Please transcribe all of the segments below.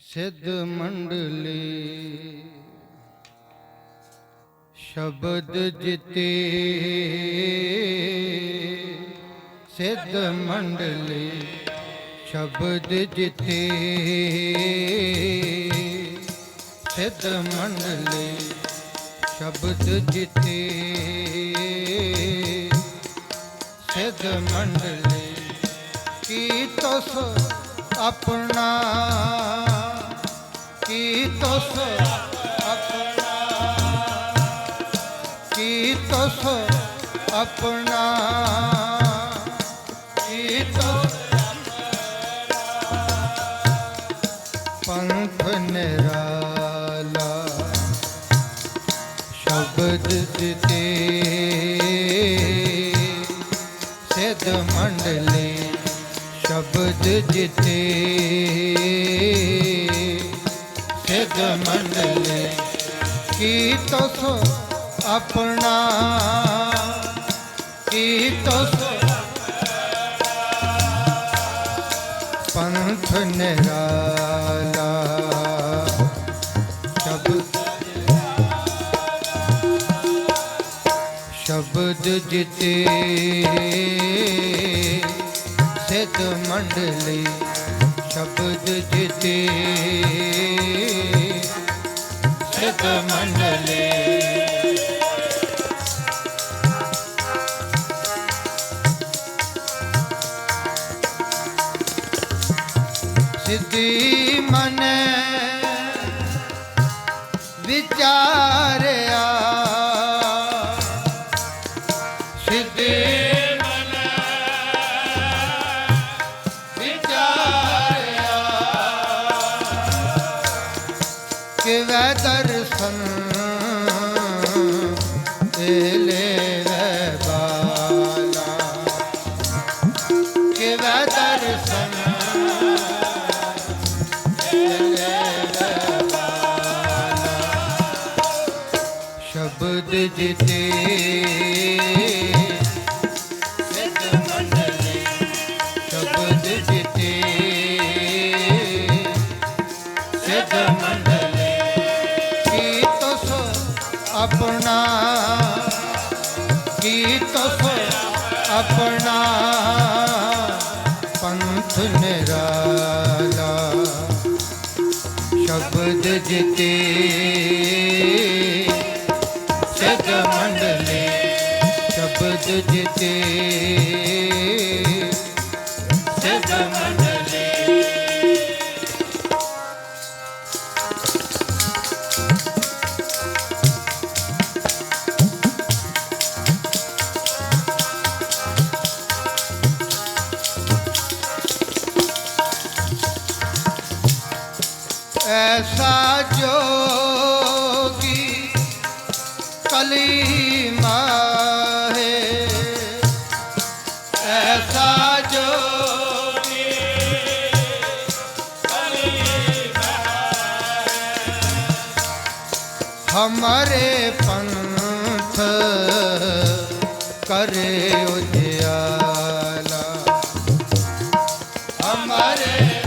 ਸਿੱਧ ਮੰਡਲੀ ਸ਼ਬਦ ਜਿਤੇ ਸਿੱਧ ਮੰਡਲੀ ਸ਼ਬਦ ਜਿਤੇ ਸਿੱਧ ਮੰਡਲੀ ਸ਼ਬਦ ਜਿਤੇ ਸਿੱਧ ਮੰਡਲੀ ਤੁਸ ਆਪਣਾ ਕੀ ਤੁਸ ਆਪਣਾ ਕੀ ਤੁਸ ਆਪਣਾ ਕੀ ਤੁਸ ਜਿਤੇ ਸਿੱਧ ਮੰਡਲੇ ਕੀ ਤੁਸ ਆਪਣਾ? ਕੀ ਤੁਸ ਪੰਥ ਨਿਰਾਲਾ? ਸ਼ਬਦ ਸ਼ਬਦ ਜਿਤੇ ਸਿੱਧ ਮੰਡਲੀ ਸ਼ਬਦ ਜਿਤੇ। ਸਿੱਧ ਮੰਡਲੀ ਸ਼ਬਦ ਸ਼ਬਦ ਕਰੇ ਉਜਿਆਲਾ ਹਮਾਰੇ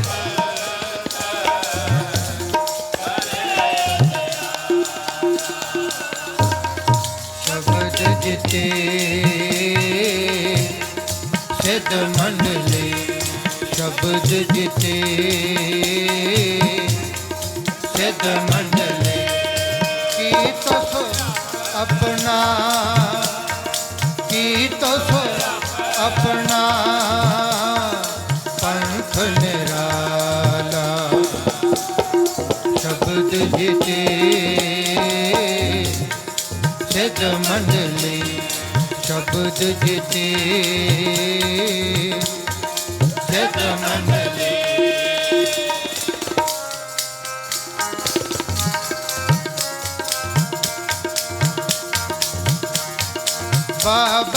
ਸ਼ਬਦ ਜਿਤੇ ਸਿੱਧ ਮੰਡਲੇ ਸ਼ਬਦ ਜਿਤੇ ਸਿੱਧ ਮੰਡਲੇ ਕੀ ਤੁਸ ਆਪਣਾ ਸਿੱਧ ਮੰਡਲੀ ਸ਼ਬਦ ਜਿਤੇ ਸਿੱਧ ਮੰਡਲੀ ਬਾਬਾ ਆਇਆ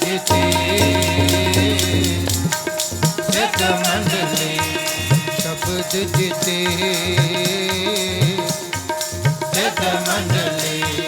ਜਿਤੇ ਸਿਤ ਮੰਡਲੇ ਸ਼ਬਦ ਜਿਤੇ ਸਿਤ ਮੰਡਲੇ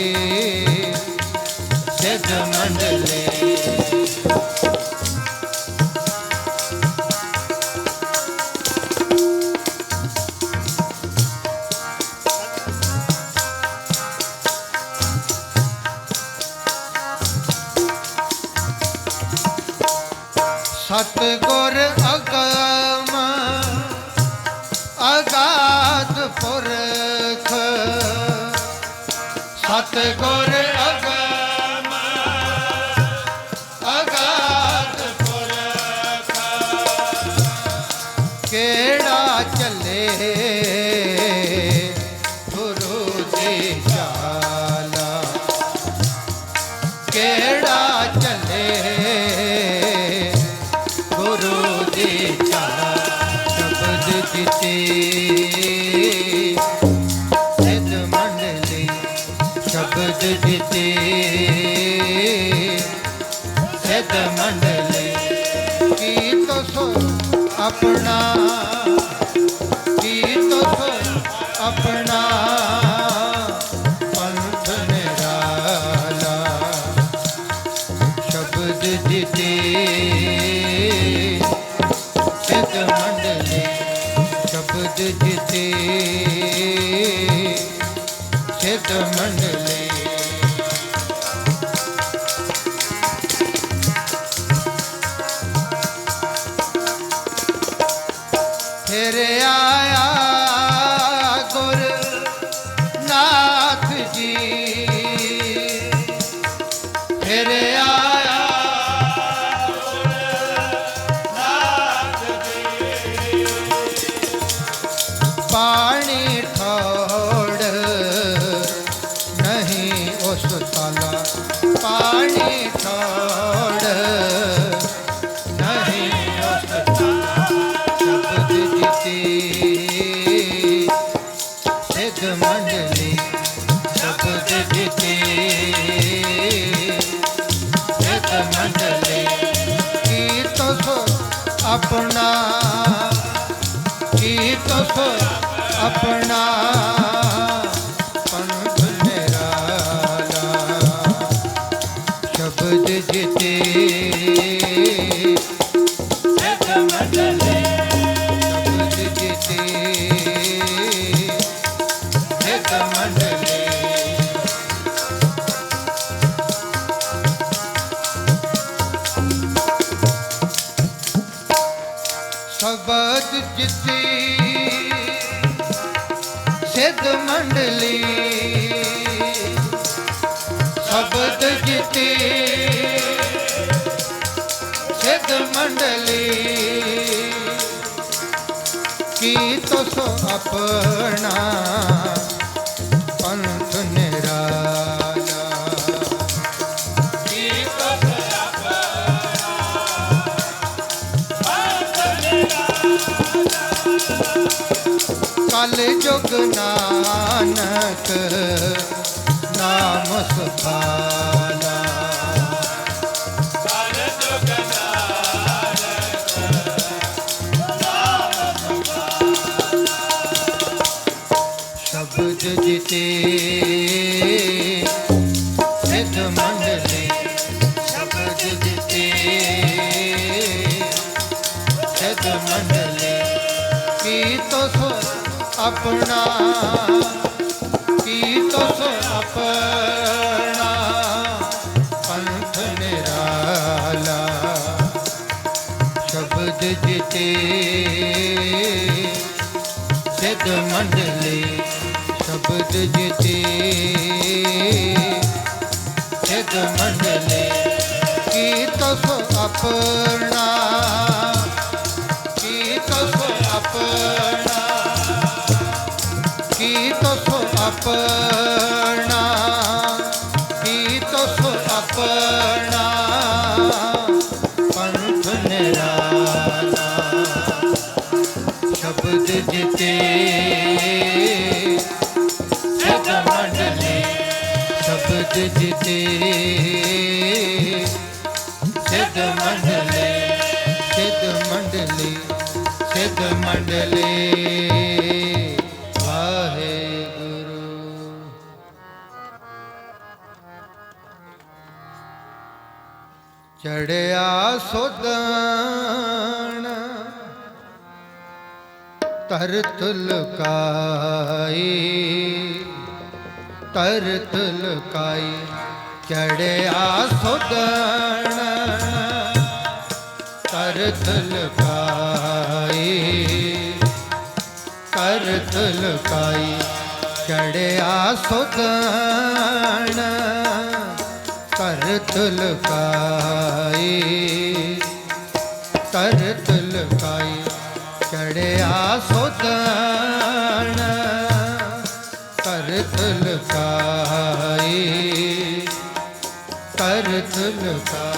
ਆਪਣਾ ਕੀ ਤੁਸ ਆਪਣਾ ਪੰਥ ਨਿਰਾਲਾ। ਸ਼ਬਦ ਜਿਤੇ ਸਿੱਧ ਸ਼ਬਦ ਜਿਤੇ ਮੰਡਲੇ ਮੰਡਲੀ ਕੀ ਤੁਸ ਆਪਣਾ ਕੀ ਤੁਸ ਆਪਣਾ। ਸਿੱਧ ਮੰਡਲੀ। ਸ਼ਬਦ ਜਿਤੇ ਸਿੱਧ ਮੰਡਲੀ। ਕੀ ਤੁਸ ਆਪਣਾ ਜੁਗ ਨਾਨਕ ਨਾਮ ਸੁਖਾਲਾ। ਸ਼ਬਦ ਜਿਤੇ ਆਪਣਾ, ਕੀ ਤੁਸ ਆਪਣਾ? ਪੰਥ ਨਿਰਾਲਾ, ਸ਼ਬਦ ਜਿਤੇ ਸਿੱਧ ਮੰਡਲੇ, ਸ਼ਬਦ ਜਿਤੇ ਸਿੱਧ ਮੰਡਲੇ, ਕੀ ਤੁਸ ਆਪਣਾ? ਤੁਸ ਤਰਤ ਤੁਲਕਾਈ ਤਰਤ ਤੁਲਕਾਈ ਚੜਿਆ ਸੁਦਣ। ਤਰਤ ਤੁਲਕਾਈ ਕਰਤ ਤੁਲਕਾਈ ਚੜਿਆ ਸੁਦਣ। ਕਰਤ ਲੁਕਾਈ ਕਰਤ ਕਰਤ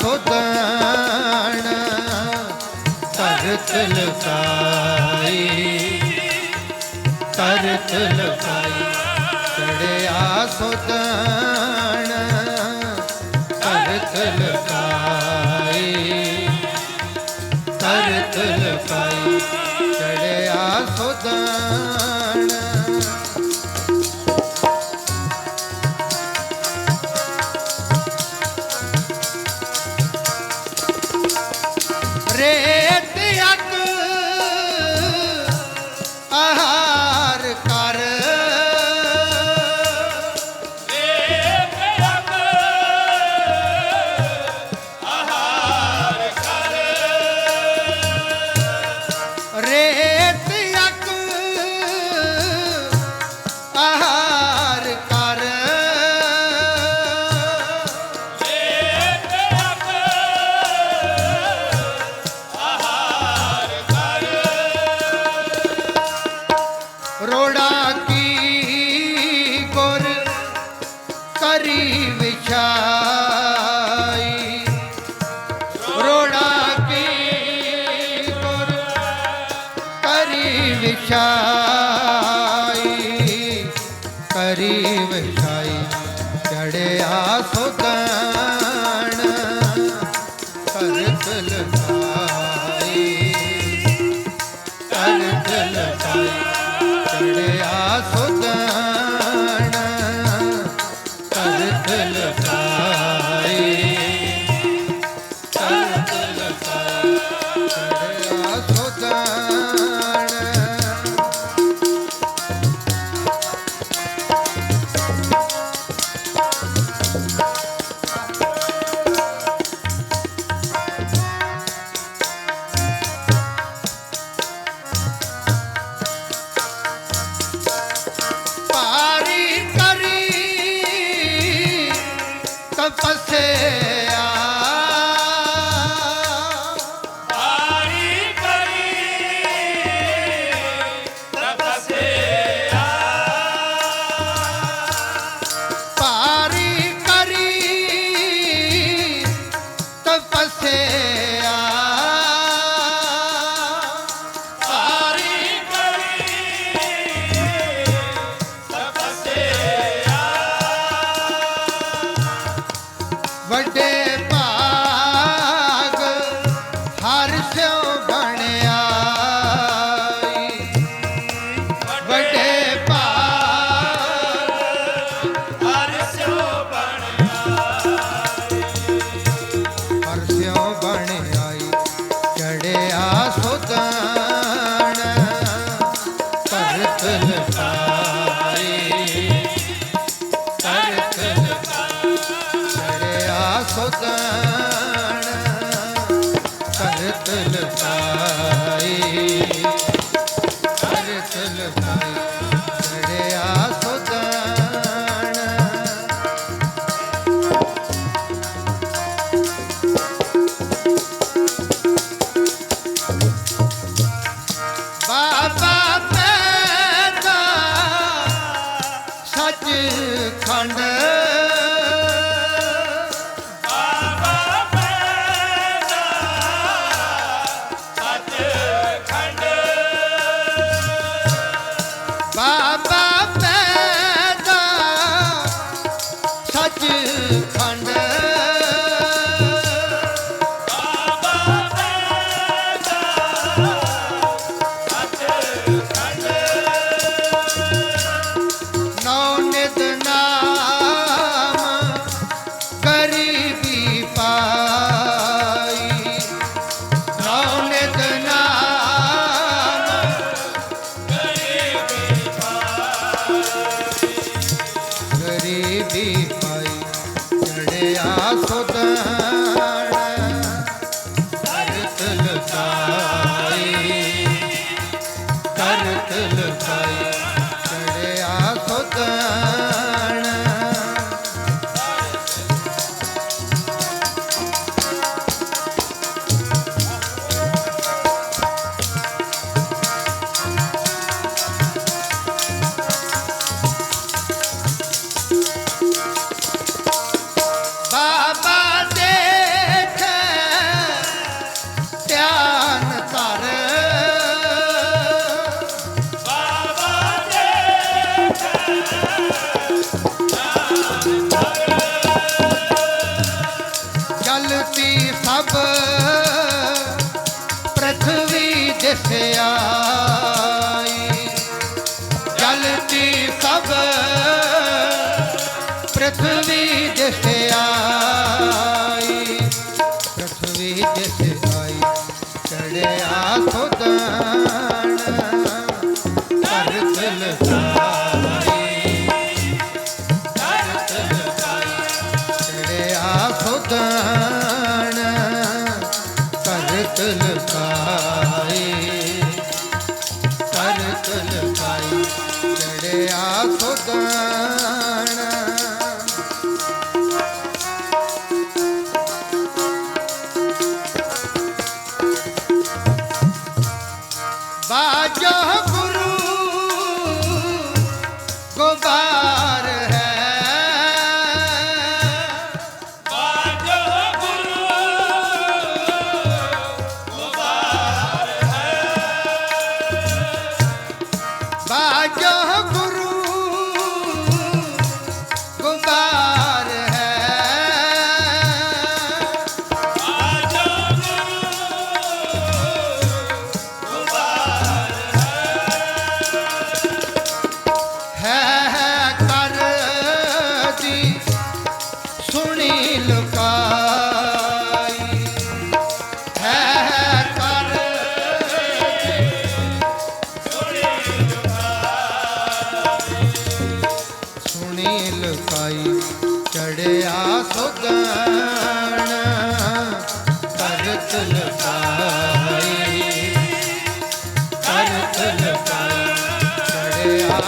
ਸੁਦਣ ਕਰਤ ਲਕਾਈ ਕਰਤ ਲਕਾਈ ਚੜਿਆ ਸੁਦਣ। ਸੁਦਣ ਰੇਤ ਵਿਛਾਈ ਕਰੀ ਵਿਛਾਈ ਚੜਿਆ ਸੁਗਣ ਵੱਡੇ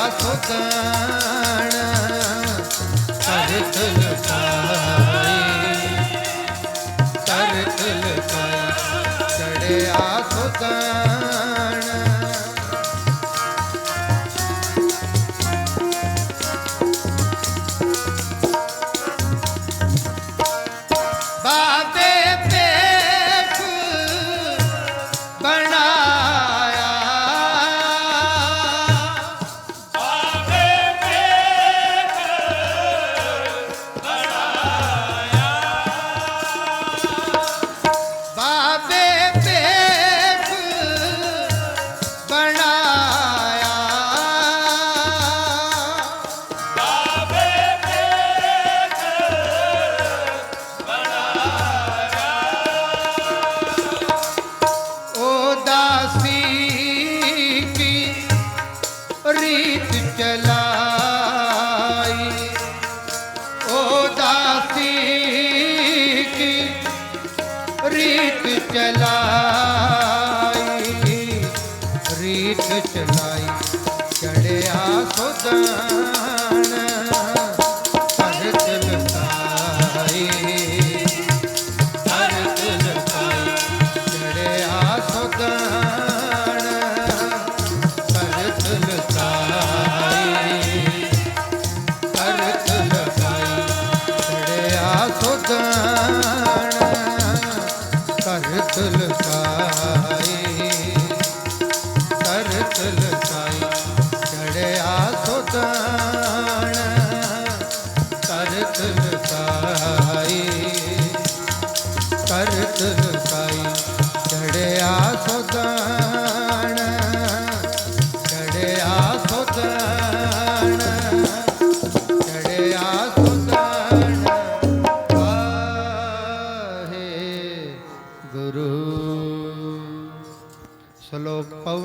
ਚੜਿਆ ਕਰਤ ਲੁਕਾਈ